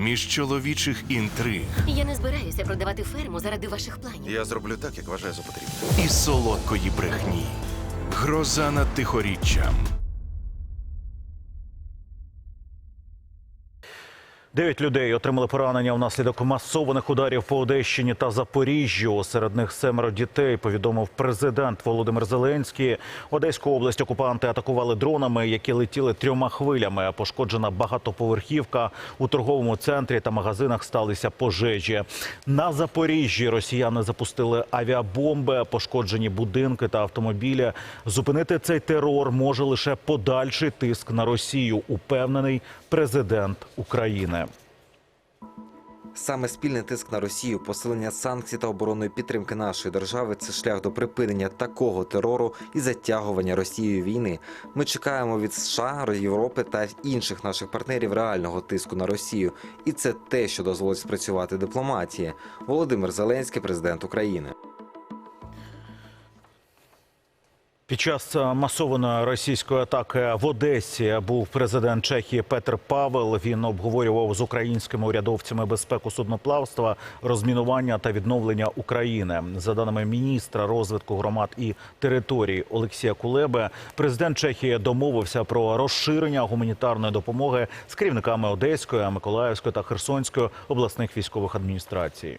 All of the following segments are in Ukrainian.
між чоловічих інтриг Я не збираюся продавати ферму заради ваших планів. Я зроблю так, як вважаю за потрібне. і солодкої брехні. Гроза над тихоріччям. Дев'ять людей отримали поранення внаслідок масованих ударів по Одещині та Запоріжжю. Серед них семеро дітей. Повідомив президент Володимир Зеленський. Одеську область окупанти атакували дронами, які летіли трьома хвилями. Пошкоджена багатоповерхівка у торговому центрі та магазинах сталися пожежі. На Запоріжжі росіяни запустили авіабомби, пошкоджені будинки та автомобілі. Зупинити цей терор може лише подальший тиск на Росію. Упевнений президент України. Саме спільний тиск на Росію, посилення санкцій та оборонної підтримки нашої держави це шлях до припинення такого терору і затягування Росією війни. Ми чекаємо від США, Європи та інших наших партнерів реального тиску на Росію, і це те, що дозволить спрацювати дипломатії. Володимир Зеленський, президент України. Під час масованої російської атаки в Одесі був президент Чехії Петр Павел. Він обговорював з українськими урядовцями безпеку судноплавства, розмінування та відновлення України. За даними міністра розвитку громад і територій Олексія Кулеби, президент Чехії домовився про розширення гуманітарної допомоги з керівниками Одеської, Миколаївської та Херсонської обласних військових адміністрацій.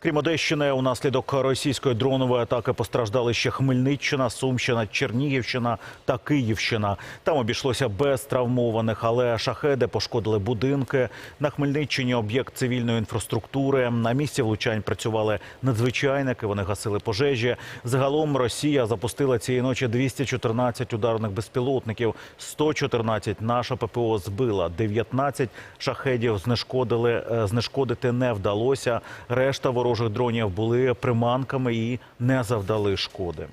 Крім Одещини, унаслідок російської дронової атаки постраждали ще Хмельниччина, Сумщина, Чернігівщина та Київщина. Там обійшлося без травмованих, але шахеди пошкодили будинки. На Хмельниччині об'єкт цивільної інфраструктури. На місці влучань працювали надзвичайники. Вони гасили пожежі. Загалом Росія запустила цієї ночі 214 ударних безпілотників. 114 наша ППО збила. 19 шахедів знешкодили. е, Знешкодити не вдалося. Решта ворожих дронів були приманками і не завдали шкоди.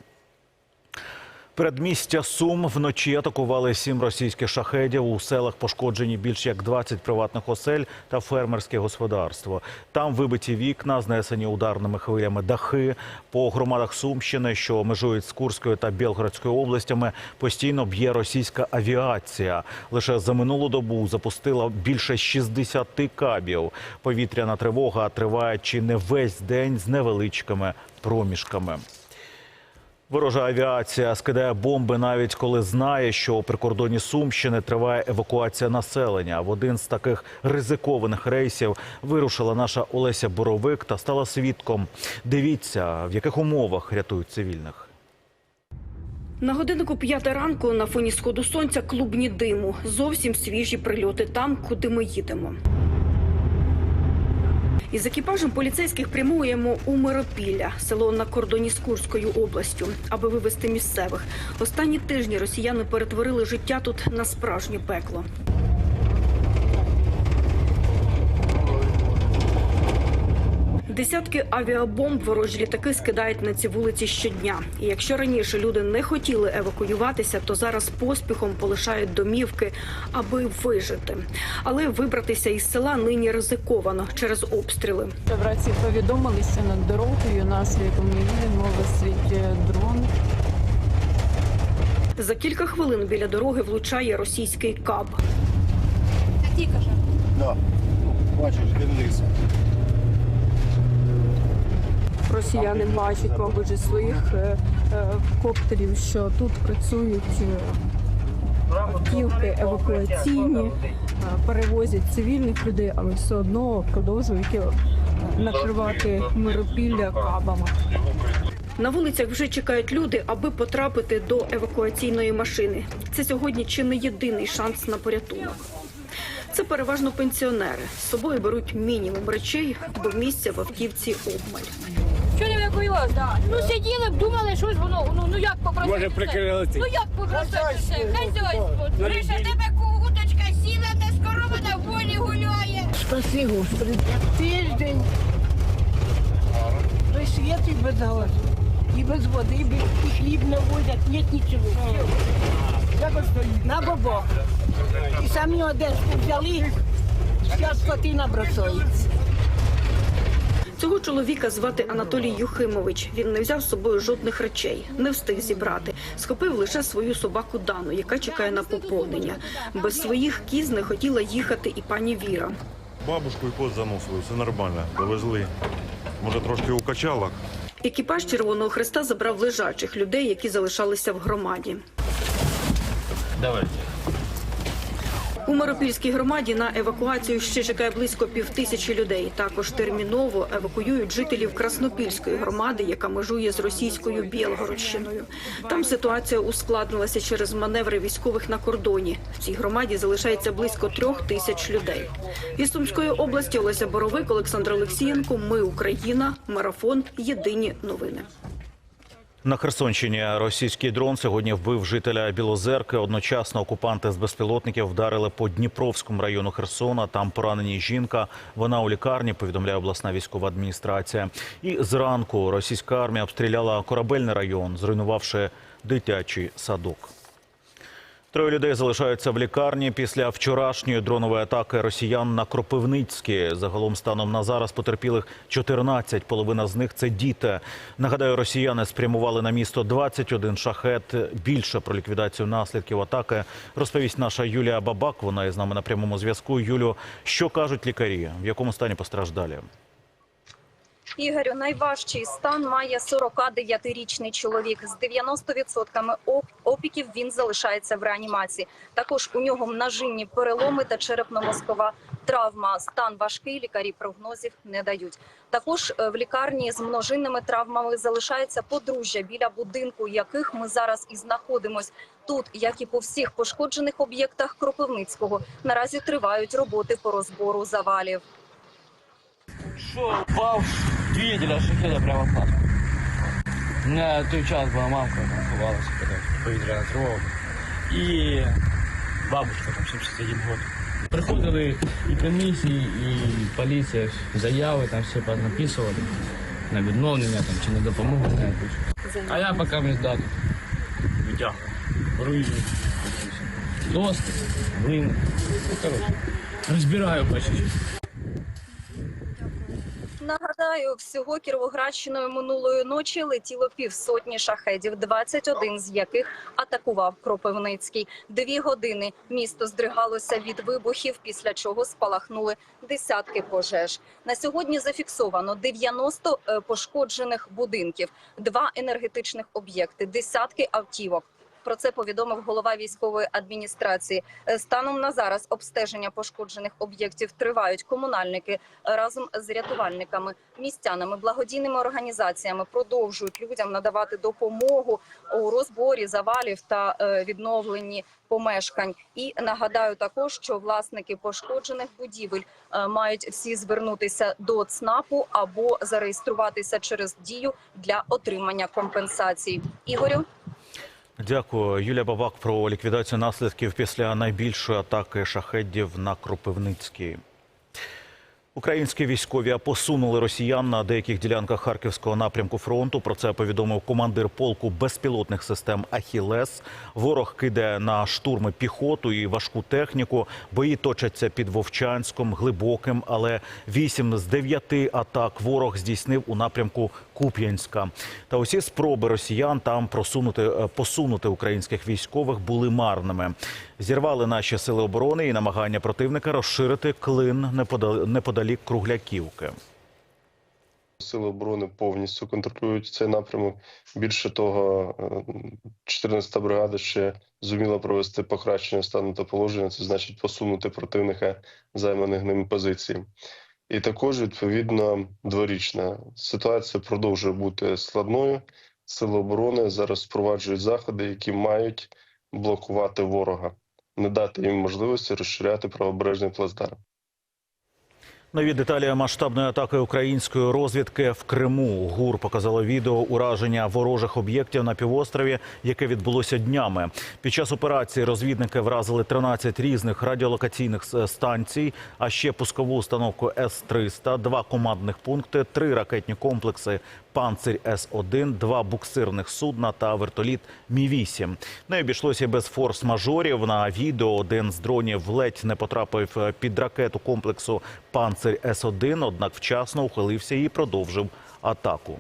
Передмістя Сум вночі атакували сім російських шахедів. У селах пошкоджені більш як 20 приватних осель та фермерське господарство. Там вибиті вікна, знесені ударними хвилями дахи. По громадах Сумщини, що межують з Курською та Білгородською областями, постійно б'є російська авіація. Лише за минулу добу запустила більше 60 кабів. Повітряна тривога триває чи не весь день з невеличкими проміжками. Ворожа авіація скидає бомби навіть коли знає, що при кордоні Сумщини триває евакуація населення. В один з таких ризикованих рейсів вирушила наша Олеся Боровик та стала свідком. Дивіться, в яких умовах рятують цивільних. На годиннику п'ята ранку на фоні сходу сонця клубні диму. Зовсім свіжі прильоти там, куди ми їдемо. Із екіпажем поліцейських прямуємо у Миропілля, село на кордоні з Курською областю, аби вивезти місцевих. Останні тижні росіяни перетворили життя тут на справжнє пекло. Десятки авіабомб ворожі літаки скидають на ці вулиці щодня. І якщо раніше люди не хотіли евакуюватися, то зараз поспіхом полишають домівки, аби вижити. Але вибратися із села нині ризиковано через обстріли. В рації повідомилися над дорогою, наслідком висить е, дрон. За кілька хвилин біля дороги влучає російський каб. Да. Бачиш, дивися. Росіяни бачать, мабуть, зі своїх е, е, коптерів, що тут працюють е, автівки евакуаційні, перевозять цивільних людей, але все одно продовжують накривати миропілля кабами. На вулицях вже чекають люди, аби потрапити до евакуаційної машини. Це сьогодні чи не єдиний шанс на порятунок. Це переважно пенсіонери. З собою беруть мінімум речей, бо місця в автівці обмаль. Що не евакуювалося? Ну сиділи б, думали, щось воно, ну, ну як попросити? Може, все? прикрили. Ну як попросити все? Хазяйство. Гриша, тебе куточка сіла, де скоро вона в волі гуляє. Спаси, Господи, тиждень. Той світ і без газу, і без води, і, без, і хліб не возять, нет нічого. Як стоїть? На бобок. І самі одежку взяли, вся скотина бросається. Цього чоловіка звати Анатолій Юхимович. Він не взяв з собою жодних речей, не встиг зібрати. Схопив лише свою собаку Дану, яка чекає на поповнення. Без своїх кіз не хотіла їхати і пані Віра. Бабушку і кот заносили, все нормально, довезли. Може трошки укачало. Екіпаж Червоного Христа забрав лежачих людей, які залишалися в громаді. У Миропільській громаді на евакуацію ще чекає близько півтисячі людей. Також терміново евакуюють жителів Краснопільської громади, яка межує з російською Білгородщиною. Там ситуація ускладнилася через маневри військових на кордоні. В цій громаді залишається близько трьох тисяч людей. Із Сумської області Олеся Боровик, Олександр Олексієнко. Ми Україна. Марафон. Єдині новини. На Херсонщині російський дрон сьогодні вбив жителя Білозерки. Одночасно окупанти з безпілотників вдарили по Дніпровському району Херсона. Там поранені жінка. Вона у лікарні, повідомляє обласна військова адміністрація. І зранку російська армія обстріляла корабельний район, зруйнувавши дитячий садок. Троє людей залишаються в лікарні після вчорашньої дронової атаки росіян на Кропивницьке. Загалом станом на зараз потерпілих 14, половина з них це діти. Нагадаю, росіяни спрямували на місто 21 шахет. Більше про ліквідацію наслідків атаки розповість наша Юлія Бабак. Вона із нами на прямому зв'язку. Юлю, що кажуть лікарі? В якому стані постраждалі? Ігорю, найважчий стан має 49-річний чоловік. З 90% опіків він залишається в реанімації. Також у нього множинні переломи та черепно-мозкова травма. Стан важкий, лікарі прогнозів не дають. Також е, в лікарні з множинними травмами залишається подружжя біля будинку, яких ми зараз і знаходимось. Тут, як і по всіх пошкоджених об'єктах Кропивницького, наразі тривають роботи по розбору завалів. Що впав двигателя шахеда прямо в хату. У мене той час була мамка, там ховалася кудись, повітряна тривога. І бабушка там 71 год. Приходили і комісії, і поліція, заяви там всі написували на відновлення там, чи на допомогу. не. А я поки мені дати витягую. Брижу, доски, глину. Ну, коротше, розбираю по. Нагадаю, всього Кіровоградщиною минулої ночі летіло півсотні шахедів, 21 з яких атакував Кропивницький. Дві години місто здригалося від вибухів, після чого спалахнули десятки пожеж. На сьогодні зафіксовано 90 е, пошкоджених будинків, два енергетичних об'єкти, десятки автівок. Про це повідомив голова військової адміністрації. Е, Станом на зараз обстеження пошкоджених об'єктів тривають. Комунальники разом з рятувальниками, містянами, благодійними організаціями продовжують людям надавати допомогу у розборі завалів та е, відновленні помешкань. І нагадаю також, що власники пошкоджених будівель е, мають всі звернутися до ЦНАПу або зареєструватися через дію для отримання компенсацій. Ігорю. Дякую, Юлія Бабак про ліквідацію наслідків після найбільшої атаки шахедів на Кропивницький. Українські військові посунули росіян на деяких ділянках харківського напрямку фронту. Про це повідомив командир полку безпілотних систем Ахілес. Ворог кидає на штурми піхоту і важку техніку. Бої точаться під Вовчанськом, глибоким, але вісім з дев'яти атак ворог здійснив у напрямку Куп'янська. Та усі спроби росіян там просунути е, посунути українських військових були марними. Зірвали наші сили оборони і намагання противника розширити клин неподал- неподалік Кругляківки. Сили оборони повністю контролюють цей напрямок. Більше того, е, 14-та бригада ще зуміла провести покращення стану та положення. Це значить посунути противника займаних ними позицій. І також відповідно дворічна ситуація продовжує бути складною. Сили оборони зараз впроваджують заходи, які мають блокувати ворога, не дати їм можливості розширяти правобережний плацдарм. Нові деталі масштабної атаки української розвідки в Криму. ГУР показало відео ураження ворожих об'єктів на півострові, яке відбулося днями. Під час операції розвідники вразили 13 різних радіолокаційних станцій, а ще пускову установку С-300, два командних пункти, три ракетні комплекси панцирь С-1, два буксирних судна та вертоліт Мі-8. Не обійшлося без форс-мажорів. На відео один з дронів ледь не потрапив під ракету комплексу «Панцирь С-1», однак вчасно ухилився і продовжив атаку.